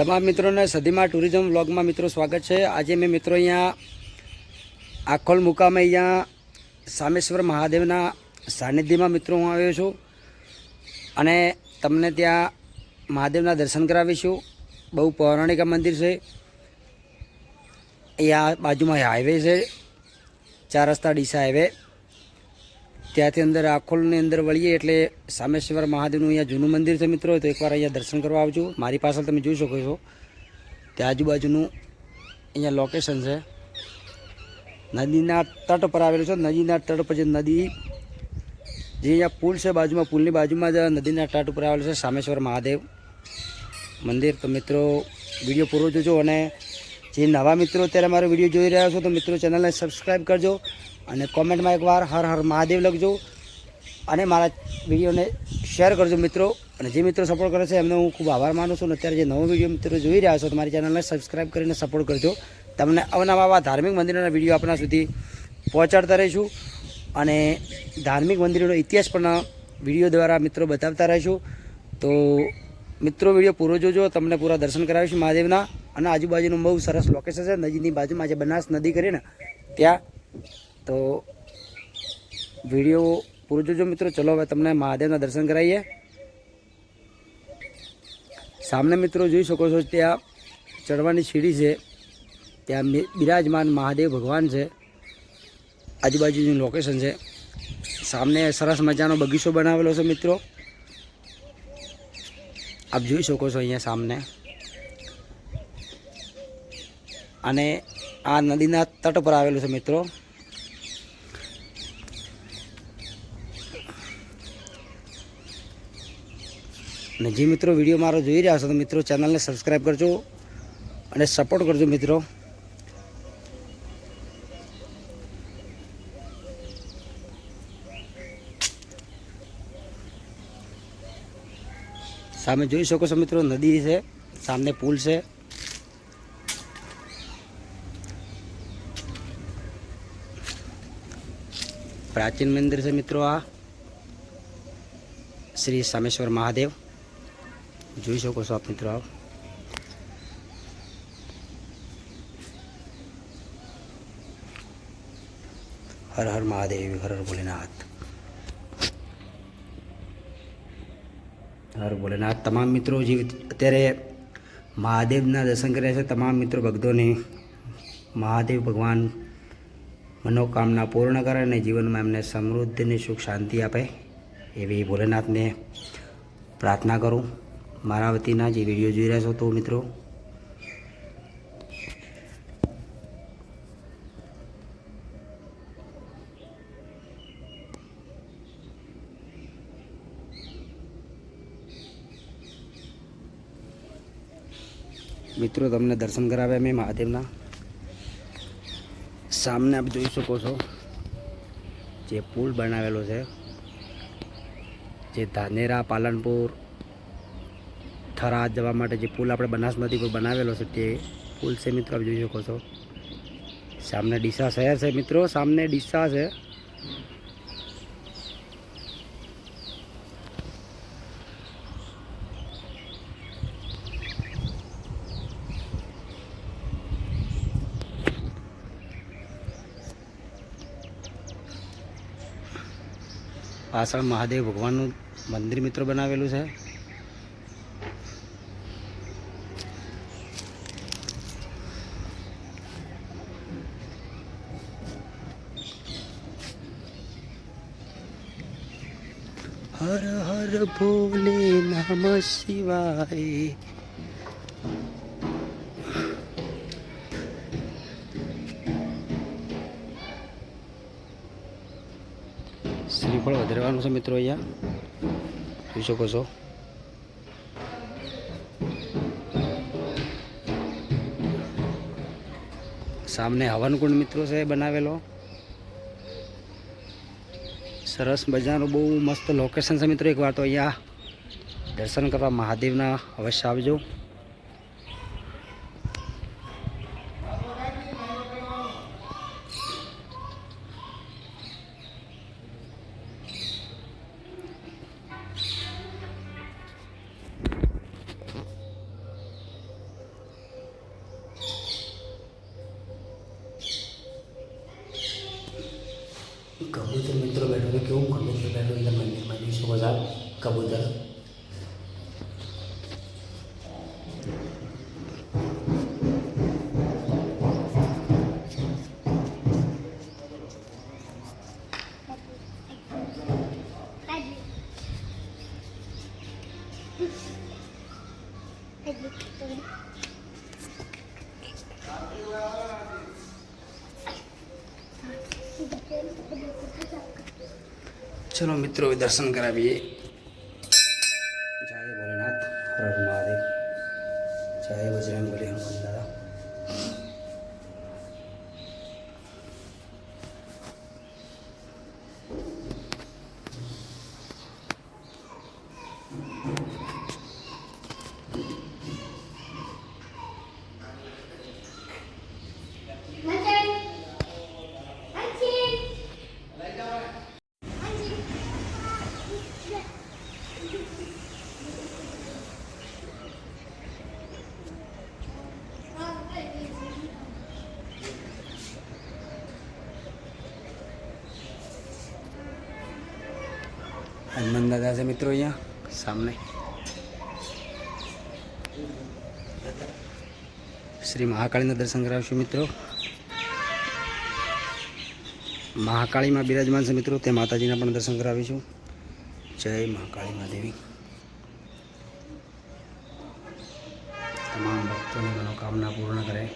તમામ મિત્રોને સદીમાં ટુરિઝમ વ્લોગમાં મિત્રો સ્વાગત છે. આજે મેં મિત્રો અહીંયા આખોલ મુકામે અહીંયા સામેશ્વર મહાદેવના સાનિધ્યમાં મિત્રો હું આવ્યો છું અને તમને ત્યાં મહાદેવના દર્શન કરાવીશું. બહુ પૌરાણિક મંદિર છે. અહીંયા બાજુમાં હાઈવે છે. ચાર રસ્તા ડીસા હાઈવે ત્યાંથી અંદર આખોલની અંદર વળીએ એટલે સામેશ્વર મહાદેવનું અહીંયા જૂનું મંદિર છે મિત્રો, તો એકવાર અહીંયા દર્શન કરવા આવજો. મારી પાછળ તમે જોઈ શકો છો, ત્યાં આજુબાજુનું અહીંયા લોકેશન છે. નદીના તટ પર આવેલું છે. નદીના તટ પર જે નદી, જે અહીંયા પુલ છે બાજુમાં, પુલની બાજુમાં જ નદીના તટ ઉપર આવેલું છે સામેશ્વર મહાદેવ મંદિર. તો મિત્રો, વીડિયો પૂરો જોજો અને જે નવા મિત્રો અત્યારે મારો વીડિયો જોઈ રહ્યા છો તો મિત્રો ચેનલને સબસ્ક્રાઈબ કરજો અને કોમેન્ટમાં એકવાર હર હર મહાદેવ લખજો અને મારા વિડીયોને શેર કરજો મિત્રો. અને જે મિત્રો સપોર્ટ કરે છે એમનો હું ખૂબ આભાર માનું છું અને અત્યારે જે નવો વીડિયો મિત્રો જોઈ રહ્યા છો તો મારી ચેનલને સબસ્ક્રાઈબ કરીને સપોર્ટ કરજો. તમને અવનવા ધાર્મિક મંદિરોના વીડિયો આપણા સુધી પહોંચાડતા રહીશું અને ધાર્મિક મંદિરોનો ઇતિહાસ પણ વીડિયો દ્વારા મિત્રો બતાવતા રહીશું. તો મિત્રો વીડિયો પૂરો જોજો, તમને પૂરા દર્શન કરાવીશું મહાદેવના. અને આજુબાજુનું બહુ સરસ લોકેશન છે. નદીની બાજુમાં જે બનાસ નદી કરીને ત્યાં. તો વીડિયો પૂરો જોજો મિત્રો. ચલો હવે તમને મહાદેવના દર્શન કરાવીએ. સામને મિત્રો જોઈ શકો છો, ત્યાં ચડવાની સીડી છે. ત્યાં બિરાજમાન મહાદેવ ભગવાન છે. આજુબાજુનું લોકેશન છે. સામને સરસ મજાનો બગીચો બનાવેલો છે મિત્રો. આપ જોઈ શકો છો અહીંયા સામને. અને આ નદીના તટ પર આવેલું છે મિત્રો. અને જે મિત્રો વીડિયો મારો જોઈ રહ્યા છો, તો મિત્રો ચેનલને સબસ્ક્રાઈબ કરજો અને સપોર્ટ કરજો મિત્રો. સામે જોઈ શકો છો મિત્રો, નદી છે, સામને પુલ છે. પ્રાચીન મંદિર છે મિત્રો આ શ્રી સામેશ્વર મહાદેવ જોઈ શકો છો આપ મિત્રો આપ હર હર મહાદેવ હર હર ભોલેનાથ હર ભોલેનાથ તમામ મિત્રો જે અત્યારે મહાદેવના દર્શન કર્યા છે તમામ મિત્રો ભક્તોને મહાદેવ ભગવાન મનોકામના પૂર્ણ કરે અને જીવનમાં એમને સમૃદ્ધિની સુખ શાંતિ આપે, એવી ભોલેનાથને પ્રાર્થના કરું. મારા વતીના જે વીડિયો જોઈ રહ્યા છો તો મિત્રો મિત્રો, તમને દર્શન કરાવ્યા મેં મહાદેવના. સામને આપ જોઈ શકો છો? જે પુલ બનાવેલો છે, જે ધાનેરા, પાલનપુર, થરાદ જવા માટે જે પુલ આપણે બનાસ નદી પર બનાવેલો છે તે પુલ છે મિત્રો, આપ જોઈ શકો છો. સામને ડીસા શહેર છે મિત્રો, સામને ડીસા છે. પાછળ મહાદેવ ભગવાનનું મંદિર મિત્રો બનાવેલું છે. હર હર ભોલે નમ શિવાય. શ્રીફળ વધારવાનું છે મિત્રો અહીંયા. જોઈ શકો છો. સામને હવનકુંડ મિત્રો છે બનાવેલો. સરસ મજાનું બહુ મસ્ત લોકેશન છે મિત્રો એકવાર તો અહીંયા. દર્શન કરવા મહાદેવના અવશ્ય આવજો. મિત્રો કેવું કબૂતર બેઠો બેઠું એટલે મંદિરમાં જોઈ શકો કબૂતર Thank કબૂતર. ચલો મિત્રો દર્શન કરાવીએ જય ભોલેનાથ હર હર મહાદેવ જય બજરંગ બલી હનુમાન દાદા હનુમાન દાદા છે મિત્રો અહીંયા, સામને. શ્રી મહાકાળીના દર્શન કરાવશું મિત્રો. મહાકાળીમાં બિરાજમાન છે મિત્રો, તે માતાજીના પણ દર્શન કરાવીશું. જય મહાકાળી મહાદેવી. તમામ ભક્તોની મનોકામના પૂર્ણ કરે.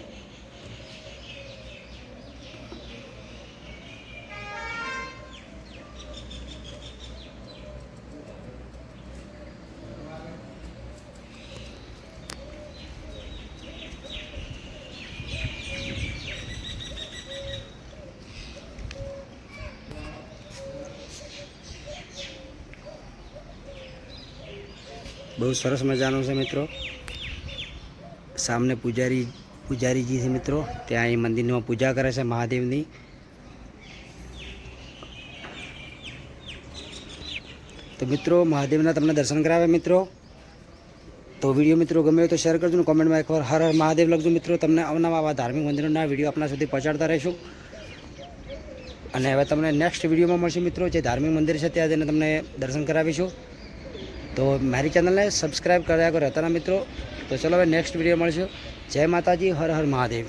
બહુ સરસ મજાનું છે મિત્રો. સામને પૂજારી, પૂજારીજી છે મિત્રો. ત્યાં એ મંદિરમાં પૂજા કરે છે મહાદેવની. તો મિત્રો, મહાદેવના તમને દર્શન કરાવે મિત્રો. તો વીડિયો મિત્રો ગમે તો શેર કરજો ને કોમેન્ટમાં એકવાર હર હર મહાદેવ લખજો મિત્રો. તમને અવનવા આવા ધાર્મિક મંદિરોના વીડિયો આપણા સુધી પહોંચાડતા રહીશું. અને હવે તમને નેક્સ્ટ વિડીયોમાં મળશે મિત્રો, જે ધાર્મિક મંદિર છે ત્યાં જઈને તમને દર્શન કરાવીશું. તો મારી ચેનલને સબસ્ક્રાઈબ કર્યા કરો હતા મિત્રો. તો ચલો હવે નેક્સ્ટ વીડિયો મળશું. જય માતાજી, હર હર મહાદેવ.